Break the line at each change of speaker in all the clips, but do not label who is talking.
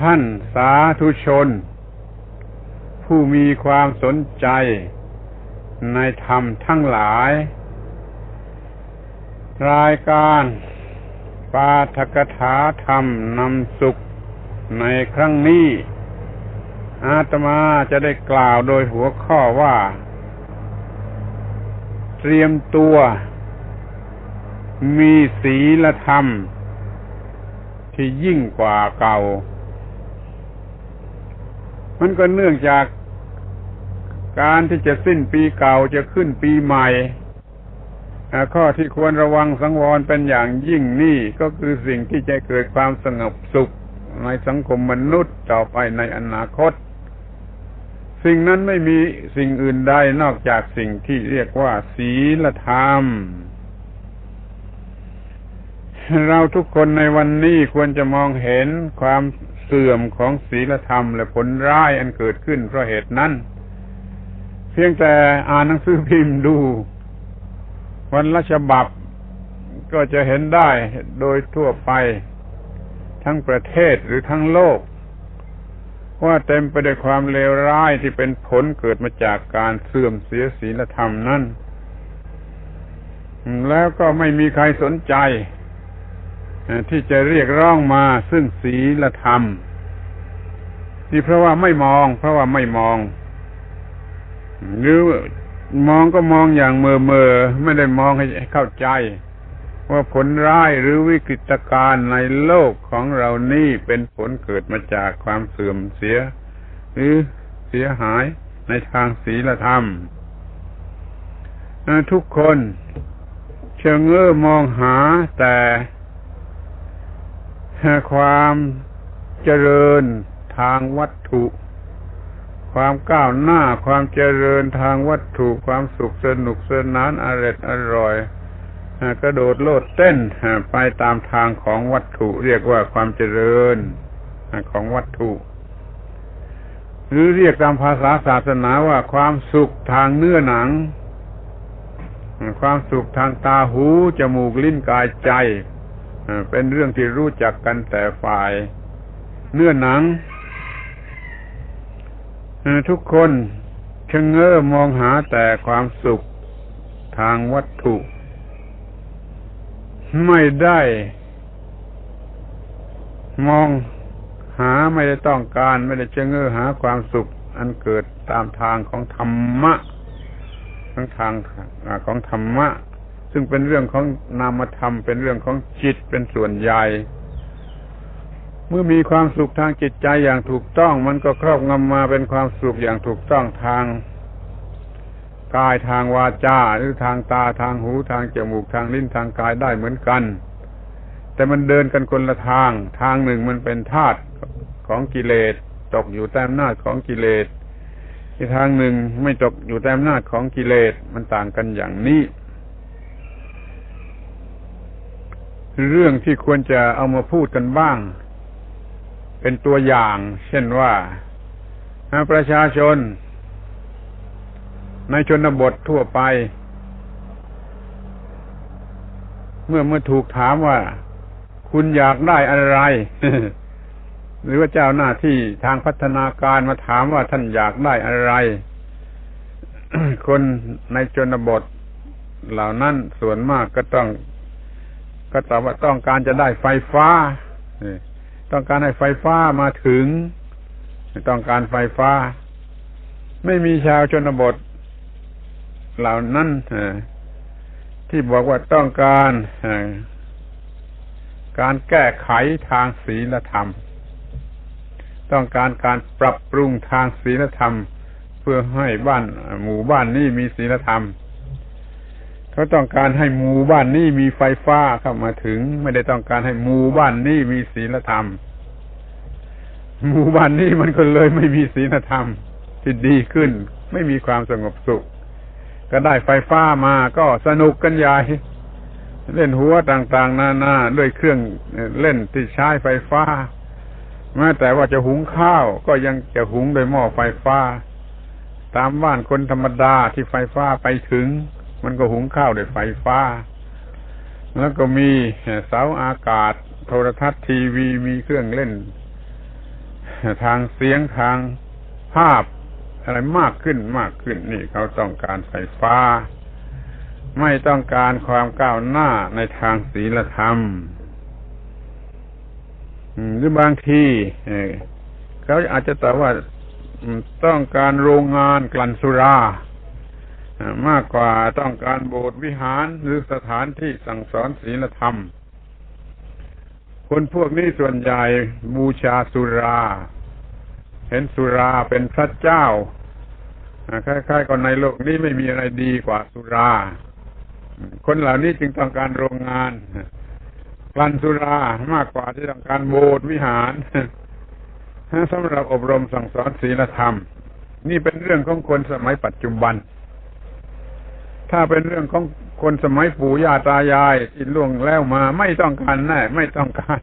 ท่านสาธุชน ผู้มีความสนใจในธรรมทั้งหลาย รายการปาทกถาธรรมนำสุขในครั้งนี้ อาตมาจะได้กล่าวโดยหัวข้อว่า เตรียมตัว มีศีลธรรม ที่ยิ่งกว่าเก่า มันก็เนื่องจากการที่จะสิ้นปีเก่าจะขึ้นปีใหม่ข้อที่ควรระวังสังวรเป็นอย่างยิ่งนี่ก็คือสิ่งที่จะเกิดความสงบสุขในสังคมมนุษย์ต่อไปในอนาคต สิ่งนั้นไม่มีสิ่งอื่นใดนอกจากสิ่งที่เรียกว่า ศีลธรรม เราทุกคนในวันนี้ควรจะมองเห็นความ เสื่อมของศีลธรรม และผลร้ายอันเกิดขึ้นเพราะเหตุนั้น เพียงแต่อ่านหนังสือพิมพ์ดู วันละฉบับก็จะเห็นได้โดยทั่วไป ทั้งประเทศหรือทั้งโลก ว่าเต็มไปด้วยความเลวร้ายที่เป็นผลเกิดมาจากการเสื่อมเสียศีลธรรมนั่นแล้วก็ไม่มีใครสนใจ ที่จะเรียกร้องมาซึ่งศีลธรรม นี่เพราะว่าไม่มอง เพราะว่าไม่มอง หรือมองก็มองอย่างเมื่อเมอไม่ได้มองให้เข้าใจ ว่าผลร้ายหรือวิกฤตการณ์ในโลกของเรานี่เป็นผลเกิดมาจากความเสื่อมเสีย หรือเสียหายในทางศีลธรรมทุกคนเชิงเง้อมองหาแต่ ความเจริญทางวัตถุ ความก้าวหน้าความเจริญทางวัตถุ ความสุขสนุกสนานอร่อยอร่อยกระโดดโลดเต้นไปตามทางของวัตถุ เรียกว่าความเจริญของวัตถุ หรือเรียกตามภาษาศาสนาว่าความสุขทางเนื้อหนัง ความสุขทางตาหู จมูกลิ้นกายใจ เป็นเรื่องที่รู้จักกันแต่ฝ่าย เนื้อหนังทุกคนชะเง้อมองหาแต่ความสุขทางวัตถุ ไม่ได้ มองหาไม่ได้ต้องการ ไม่ได้ชะเง้อหาความสุข อันเกิดตามทางของธรรมะทั้งทางของธรรมะ ซึ่งเป็นเรื่องของนามธรรม เป็นเรื่องของจิตเป็นส่วนใหญ่ เมื่อมีความสุขทางจิตใจอย่างถูกต้อง มันก็ครอบงำมาเป็นความสุขอย่างถูกต้องทางกายทางวาจาหรือทางตาทางหูทางจมูกทางลิ้นทางกายได้เหมือนกัน แต่มันเดินกันคนละทาง ทางหนึ่งมันเป็นธาตุของกิเลสตกอยู่แต้มนาจของกิเลสอีกทางหนึ่งไม่ตกอยู่แต้มนาจของกิเลสมันต่างกันอย่างนี้ เรื่องที่ควรจะเอามาพูดกันบ้าง เป็นตัวอย่าง เช่นว่าประชาชน ในชนบททั่วไป เมื่อเมื่อถูกถามว่า คุณอยากได้อะไร หรือว่าเจ้าหน้าที่ทางพัฒนาการมาถามว่าท่านอยากได้อะไร คนในชนบทเหล่านั้นส่วนมากก็ต้อง ก็ตอบว่าต้องการจะได้ไฟฟ้าต้องการให้ไฟฟ้ามาถึง ต้องการไฟฟ้า ไม่มีชาวชนบท เหล่านั้นที่บอกว่าต้องการการแก้ไขทางศีลธรรม ต้องการการปรับปรุงทางศีลธรรม เพื่อให้บ้านหมู่บ้านนี้มีศีลธรรม เขาต้องการให้หมู่บ้านนี้มีไฟฟ้าเข้ามาถึง ไม่ได้ต้องการให้หมู่บ้านนี้มีศีลธรรม หมู่บ้านนี้มันก็เลยไม่มีศีลธรรมที่ดีขึ้น ไม่มีความสงบสุข ก็ได้ไฟฟ้ามาก็สนุกกันใหญ่เล่นหัวต่างๆ นานาด้วยเครื่องเล่นที่ใช้ไฟฟ้าแม้แต่ว่าจะหุงข้าวก็ยังจะหุงโดยหม้อไฟฟ้า ตามบ้านคนธรรมดาที่ไฟฟ้าไปถึง มันก็หุงข้าวด้วยไฟฟ้า แล้วก็มีเสาอากาศ โทรทัศน์ทีวีมีเครื่องเล่น ทางเสียงทางภาพ อะไรมากขึ้นมากขึ้นนี่เขาต้องการไฟฟ้า ไม่ต้องการความก้าวหน้าในทางศีลธรรมหรือบางทีเขาอาจจะตอบว่าต้องการโรงงานกลั่นสุรา มากกว่าต้องการโบสถ์วิหารหรือสถานที่สั่งสอนศีลธรรม คนพวกนี้ส่วนใหญ่บูชาสุรา เห็นสุราเป็นพระเจ้าคล้ายๆกับในโลกนี้ไม่มีอะไรดีกว่าสุรา คนเหล่านี้จึงต้องการโรงงานกลั่นสุรามากกว่าที่ต้องการโบสถ์วิหารสำหรับอบรมสั่งสอนศีลธรรม นี่เป็นเรื่องของคนสมัยปัจจุบัน ถ้าเป็นเรื่องของคนสมัยปู่ย่าตายายที่ล่วงแล้วมาไม่ต้องการแน่ไม่ต้องการ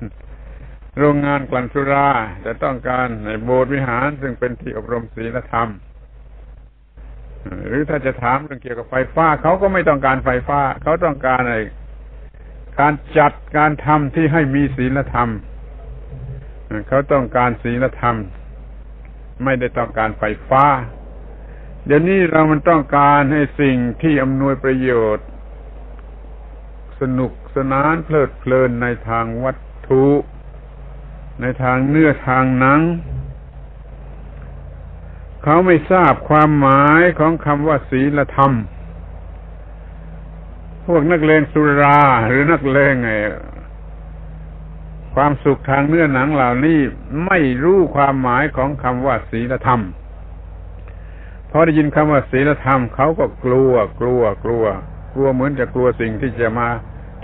โรงงานกลั่นสุราจะต้องการในโบสถ์วิหารซึ่งเป็นที่อบรมศีลธรรม หรือถ้าจะถามเรื่องเกี่ยวกับไฟฟ้าเขาก็ไม่ต้องการไฟฟ้า เขาต้องการอะไรการจัดการทำที่ให้มีศีลธรรม เขาต้องการศีลธรรม ไม่ได้ต้องการไฟฟ้า เดี๋ยวนี้เรามันต้องการให้สิ่งที่อำนวยประโยชน์ สนุกสนานเพลิดเพลินในทางวัตถุ ในทางเนื้อทางหนัง เขาไม่ทราบความหมายของคำว่าศีลธรรม พวกนักเลงสุราหรือนักเลงไงความสุขทางเนื้อหนังเหล่านี้ไม่รู้ความหมายของคำว่าศีลธรรม อได้ยินคำว่าศีลธรรมเขาก็กลัว กลัว กลัว กลัวเหมือนจะกลัวสิ่งที่จะมา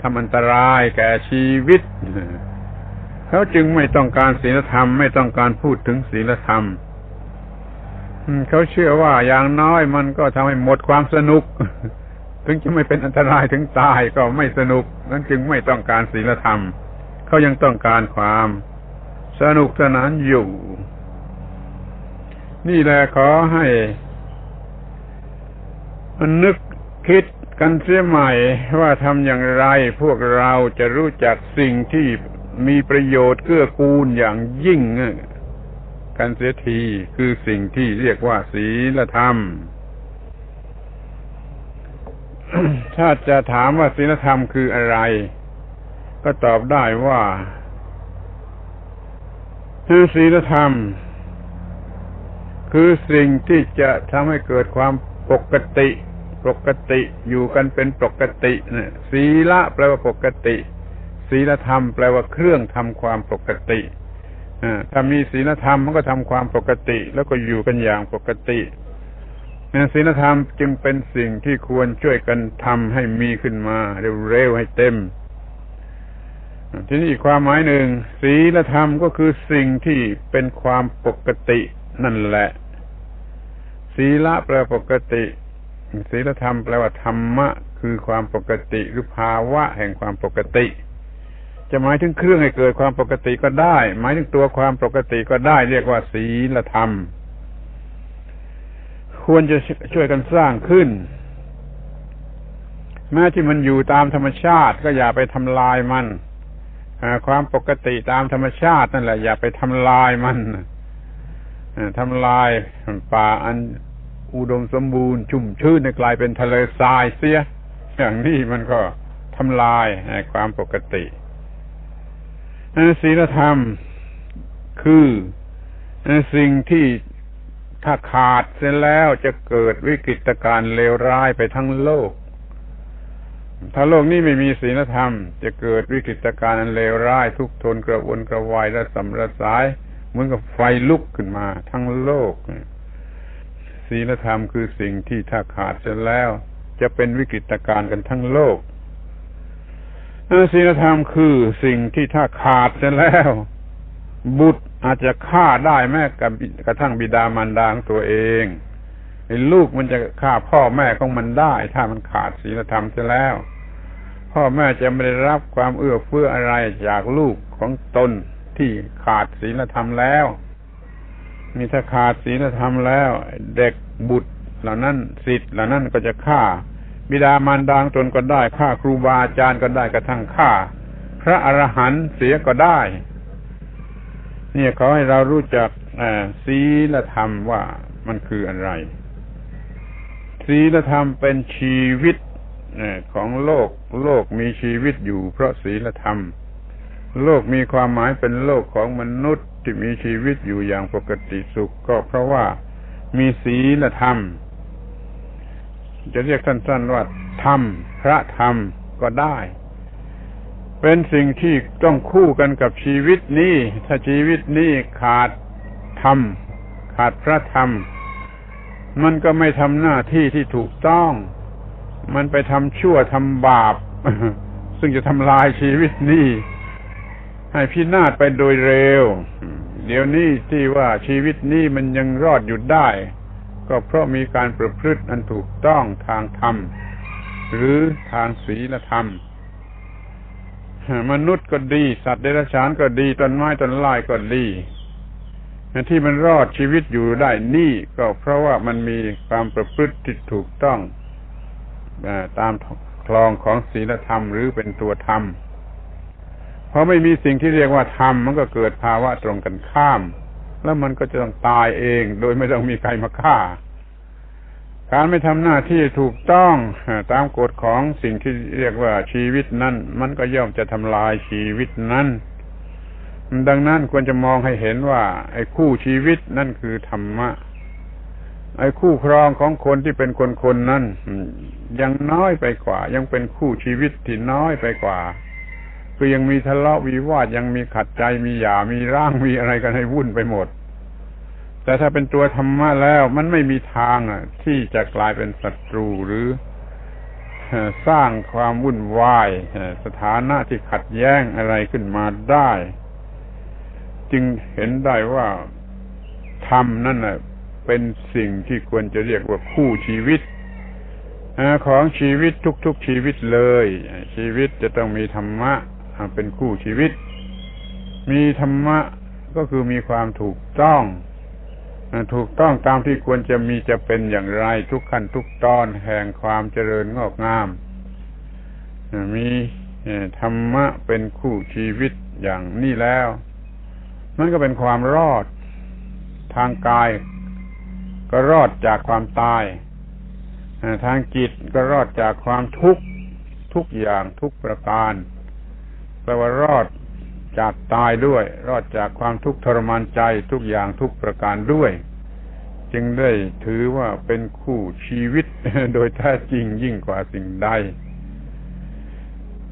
ทำอันตรายแก่ชีวิต เขาจึงไม่ต้องการศีลธรรม ไม่ต้องการพูดถึงศีลธรรมเขาเชื่อว่าอย่างน้อยมันก็ทำให้หมดความสนุก ถึงจะไม่เป็นอันตรายถึงตายก็ไม่สนุก นั้นจึงไม่ต้องการศีลธรรม เขายังต้องการความสนุกสนานอยู่ นี่แหละขอให้ นึกคิดกันเสียใหม่ว่าทำอย่างไรพวกเราจะรู้จักสิ่งที่มีประโยชน์เกื้อกูลอย่างยิ่งกันเสียทีคือสิ่งที่เรียกว่าศีลธรรม ถ้าจะถามว่าศีลธรรมคืออะไร ก็ตอบได้ว่า คือศีลธรรม คือสิ่งที่จะทำให้เกิดความปกติ ปกติอยู่กันเป็นปกติเนี่ยศีละแปลว่าปกติ ศีลธรรมแปลว่าเครื่องทำความปกติถ้ามีศีลธรรมมันก็ทำความปกติ แล้วก็อยู่กันอย่างปกติศีลธรรมจึงเป็นสิ่งที่ควรช่วยกันทำให้มีขึ้นมาเร็วๆให้เต็มทีนี้อีกความหมายหนึ่งศีลธรรมก็คือสิ่งที่เป็นความปกตินั่นแหละ ศีละแปลปกติ ศีลธรรมแปลว่าธรรมะ คือความปกติหรือภาวะแห่งความปกติ จะหมายถึงเครื่องให้เกิดความปกติก็ได้ หมายถึงตัวความปกติก็ได้ เรียกว่าศีลธรรม ควรจะช่วยกันสร้างขึ้น แม้ที่มันอยู่ตามธรรมชาติก็อย่าไปทำลายมันความปกติตามธรรมชาตินั่นแหละอย่าไปทำลายมันทำลายป่าอัน อุดมสมบูรณ์ชุ่มชื้นกลายเป็นทะเลทรายเสีย อย่างนี้มันก็ทำลายความปกติศีลธรรมคือสิ่งที่ถ้าขาดเสร็จแล้วจะเกิดวิกฤตการณ์เลวร้ายไปทั้งโลก ถ้าโลกนี้ไม่มีศีลธรรม จะเกิดวิกฤตการณ์อันเลวร้าย ทุกทนกระวนกระวายและสำระสาย เหมือนกับไฟลุกขึ้นมาทั้งโลก ศีลธรรมคือสิ่งที่ถ้าขาดเสียแล้ว จะเป็นวิกฤตการณ์กันทั้งโลกศีลธรรมคือสิ่งที่ถ้าขาดเสียแล้ว บุตรอาจจะฆ่าได้แม้กระทั่งบิดามารดาของตัวเองลูกมันจะฆ่าพ่อแม่ของมันได้ ถ้ามันขาดศีลธรรมเสียแล้ว พ่อแม่จะไม่ได้รับความเอื้อเฟื้ออะไรจากลูกของตนที่ขาดศีลธรรมแล้ว มีถ้าขาดศีลธรรมแล้ว เด็กบุตรเหล่านั้นสิทธิ์เหล่านั้นก็จะฆ่า บิดามารดาตนก็ได้ฆ่าครูบาอาจารย์ก็ได้กระทั่งฆ่า พระอรหันต์เสียก็ได้ เนี่ยเขาให้เรารู้จักศีลธรรมว่ามันคืออะไร ศีลธรรมเป็นชีวิตของโลก โลกมีชีวิตอยู่เพราะศีลธรรม โลกมีความหมายเป็นโลกของมนุษย์ที่มีชีวิตอยู่อย่างปกติสุขก็เพราะว่ามีศีลธรรม จะเรียกสั้นๆว่าธรรม พระธรรมก็ได้ เป็นสิ่งที่ต้องคู่กันกับชีวิตนี้ ถ้าชีวิตนี้ขาดธรรม ขาดพระธรรม มันก็ไม่ทำหน้าที่ที่ถูกต้อง มันไปทำชั่วทำบาป ซึ่งจะทำลายชีวิตนี้ ให้พินาศไปโดยเร็ว เดี๋ยวนี้ที่ว่าชีวิตนี้มันยังรอดอยู่ได้ ก็เพราะมีการประพฤติอันถูกต้องทางธรรม หรือทางศีลธรรม มนุษย์ก็ดี สัตว์เดรัจฉานก็ดีต้นไม้ต้นไม้ก็ดีที่มันรอดชีวิตอยู่ได้นี่ก็เพราะว่ามันมีความประพฤติที่ถูกต้องตามคลองของศีลธรรมหรือเป็นตัวธรรม พอไม่มีสิ่งที่เรียกว่าธรรมมันก็เกิดภาวะตรงกันข้าม แล้วมันก็จะต้องตายเอง โดยไม่ต้องมีใครมาฆ่า การไม่ทำหน้าที่ถูกต้องตามกฎของสิ่งที่เรียกว่าชีวิตนั้น มันก็ย่อมจะทำลายชีวิตนั้น ดังนั้นควรจะมองให้เห็นว่า ไอ้คู่ชีวิตนั่นคือธรรมะไอ้คู่ครองของคนที่เป็นคนคนนั้นยังน้อยไปกว่า ยังเป็นคู่ชีวิตที่น้อยไปกว่า คือยังมีทะเลาะวิวาทยังมีขัดใจมีหย่ามีร่างมีอะไรกันให้วุ่นไปหมด แต่ถ้าเป็นตัวธรรมะแล้วมันไม่มีทางอะ ที่จะกลายเป็นศัตรูหรือสร้างความวุ่นวายสถานะที่ขัดแย้งอะไรขึ้นมาได้ จึงเห็นได้ว่าธรรมนั่นแหะเป็นสิ่งที่ควรจะเรียกว่าคู่ชีวิตของชีวิตทุกๆชีวิตเลย ชีวิตจะต้องมีธรรมะ เป็นคู่ชีวิต มีธรรมะก็คือมีความถูกต้องถูกต้องตามที่ควรจะมีจะเป็นอย่างไรทุกขั้นทุกตอนแห่งความเจริญงอกงาม มีธรรมะเป็นคู่ชีวิตอย่างนี้แล้วมันก็เป็นความรอดทางกาย ก็รอดจากความตาย ทางจิตก็รอดจากความทุกข์ทุกอย่างทุกประการ แปลว่ารอดจากตายด้วย รอดจากความทุกข์ทรมานใจทุกอย่างทุกประการด้วย จึงได้ถือว่าเป็นคู่ชีวิตโดยแท้จริงยิ่งกว่าสิ่งใด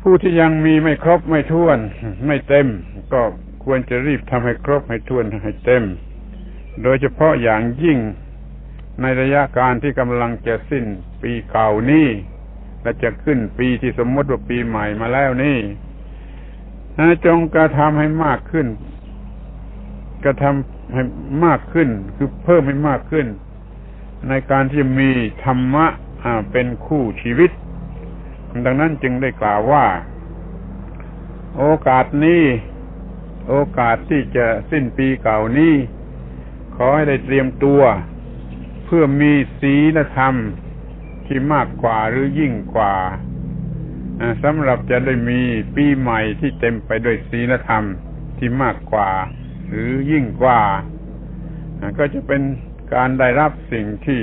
ผู้ที่ยังมีไม่ครบไม่ท้วน ไม่เต็ม ก็ควรจะรีบทำให้ครบให้ท้วนให้เต็ม โดยเฉพาะอย่างยิ่งในระยะการที่กำลังจะสิ้นปีเก่านี้และจะขึ้นปีที่สมมติว่าปีใหม่มาแล้วนี่ จงกระทำให้มากขึ้น กระทำให้มากขึ้น คือเพิ่มให้มากขึ้น ในการที่มีธรรมะเป็นคู่ชีวิต ดังนั้นจึงได้กล่าวว่า โอกาสนี้ โอกาสที่จะสิ้นปีเก่านี้ ขอให้ได้เตรียมตัว เพื่อมีศีลธรรมที่มากกว่าหรือยิ่งกว่า สำหรับจะได้มีปีใหม่ที่เต็มไปด้วยศีลธรรมที่มากกว่า หรือยิ่งกว่า ก็จะเป็นการได้รับสิ่งที่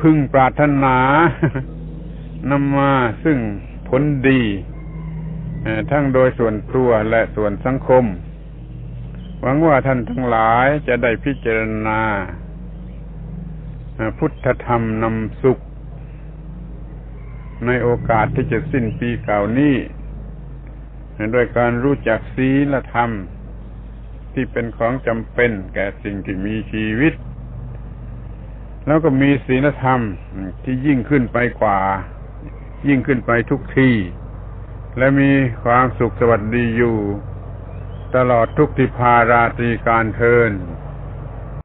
พึงปรารถนานำมาซึ่งผลดีทั้งโดยส่วนตัวและส่วนสังคม หวังว่าท่านทั้งหลายจะได้พิจารณา พุทธธรรมนำสุข ในโอกาสที่จะสิ้นปีเก่านี้โดยการรู้จักศีลธรรม ที่เป็นของจำเป็นแก่สิ่งที่มีชีวิต แล้วก็มีศีลธรรมที่ยิ่งขึ้นไปกว่า ยิ่งขึ้นไปทุกที่และมีความสุขสวัสดีอยู่ ตลอดทุกทิพาราตรีการเทิน